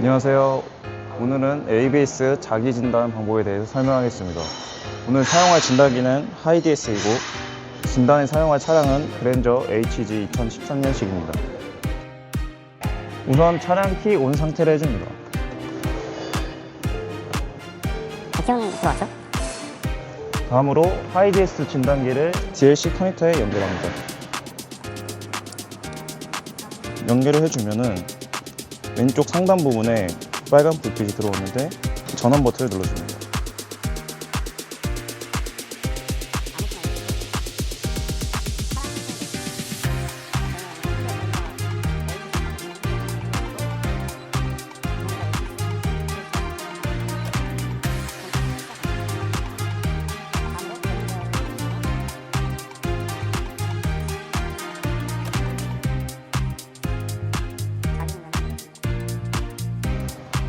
안녕하세요. 오늘은 ABS 자기 진단 방법에 대해서 설명하겠습니다. 오늘 사용할 진단기는 하이디스이고 진단에 사용할 차량은 그랜저 HG 2013년식입니다. 우선 차량 키 온 상태를 해줍니다. 작동이 들어왔어? 다음으로 하이디스 진단기를 DLC 커넥터에 연결합니다. 연결을 해주면은 왼쪽 상단 부분에 빨간 불빛이 들어오는데 전원 버튼을 눌러줍니다.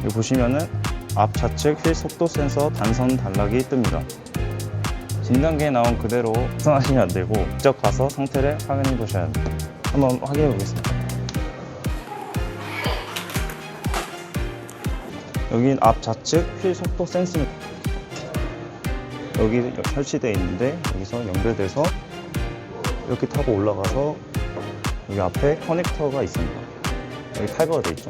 여기 보시면은 앞 좌측 휠 속도 센서 단선 단락이 뜹니다. 진단기에 나온 그대로 확산하시면 안 되고 직접 가서 상태를 확인해 보셔야 합니다. 한번 확인해 보겠습니다. 여긴 앞 좌측 휠 속도 센서 여기 설치되어 있는데 여기서 연결돼서 이렇게 타고 올라가서 여기 앞에 커넥터가 있습니다. 여기 탈거가 되어 있죠.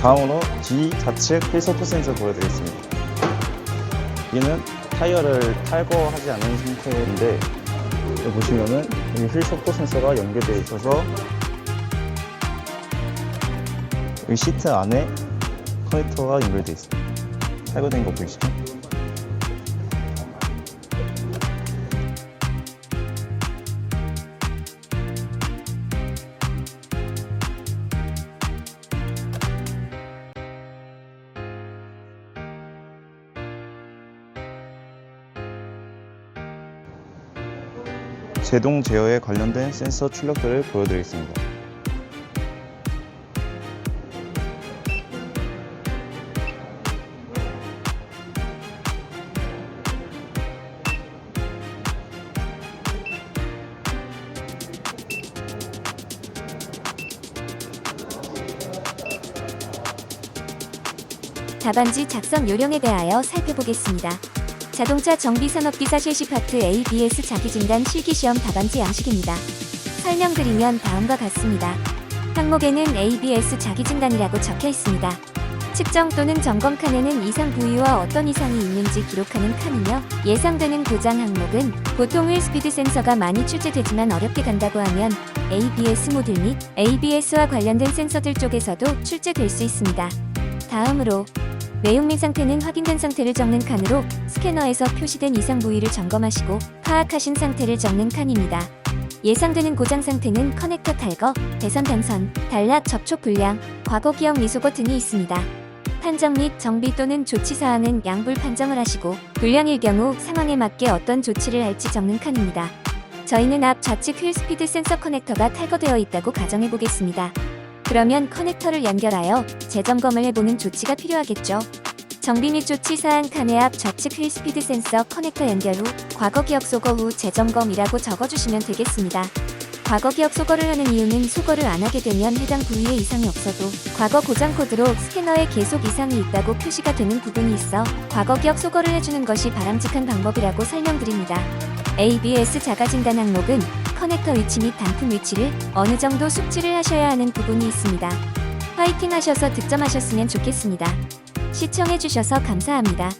다음으로 뒤 좌측 휠소프 센서 보여드리겠습니다. 여기는 타이어를 탈거하지 않은 상태인데 여기 보시면은 여기 휠소프 센서가 연결되어 있어서 여기 시트 안에 커넥터가 연결되어 있습니다. 탈거된 거 보이시죠? 제동 제어에 관련된 센서 출력들을 보여드리겠습니다. 답안지 작성 요령에 대하여 살펴보겠습니다. 자동차 정비산업기사 실시 파트 ABS 자기진단 실기시험 답안지 양식입니다. 설명드리면 다음과 같습니다. 항목에는 ABS 자기진단이라고 적혀 있습니다. 측정 또는 점검 칸에는 이상 부위와 어떤 이상이 있는지 기록하는 칸이며 예상되는 고장 항목은 보통 휠 스피드 센서가 많이 출제되지만 어렵게 간다고 하면 ABS 모듈 및 ABS와 관련된 센서들 쪽에서도 출제될 수 있습니다. 다음으로 내용민 상태는 확인된 상태를 적는 칸으로 스캐너에서 표시된 이상 부위를 점검하시고 파악하신 상태를 적는 칸입니다. 예상되는 고장 상태는 커넥터 탈거, 배선 단선, 단락 접촉 불량, 과거 기억 미소거 등이 있습니다. 판정 및 정비 또는 조치 사항은 양불 판정을 하시고 불량일 경우 상황에 맞게 어떤 조치를 할지 적는 칸입니다. 저희는 앞 좌측 휠 스피드 센서 커넥터가 탈거되어 있다고 가정해 보겠습니다. 그러면 커넥터를 연결하여 재점검을 해보는 조치가 필요하겠죠. 정비 및 조치 사항 칸의 앞 좌측 휠 스피드 센서 커넥터 연결 후 과거 기억 소거 후 재점검이라고 적어주시면 되겠습니다. 과거 기억 소거를 하는 이유는 소거를 안 하게 되면 해당 부위에 이상이 없어도 과거 고장 코드로 스캐너에 계속 이상이 있다고 표시가 되는 부분이 있어 과거 기억 소거를 해주는 것이 바람직한 방법이라고 설명드립니다. ABS 자가 진단 항목은 커넥터 위치 및 단품 위치를 어느 정도 숙지를 하셔야 하는 부분이 있습니다. 화이팅 하셔서 득점하셨으면 좋겠습니다. 시청해주셔서 감사합니다.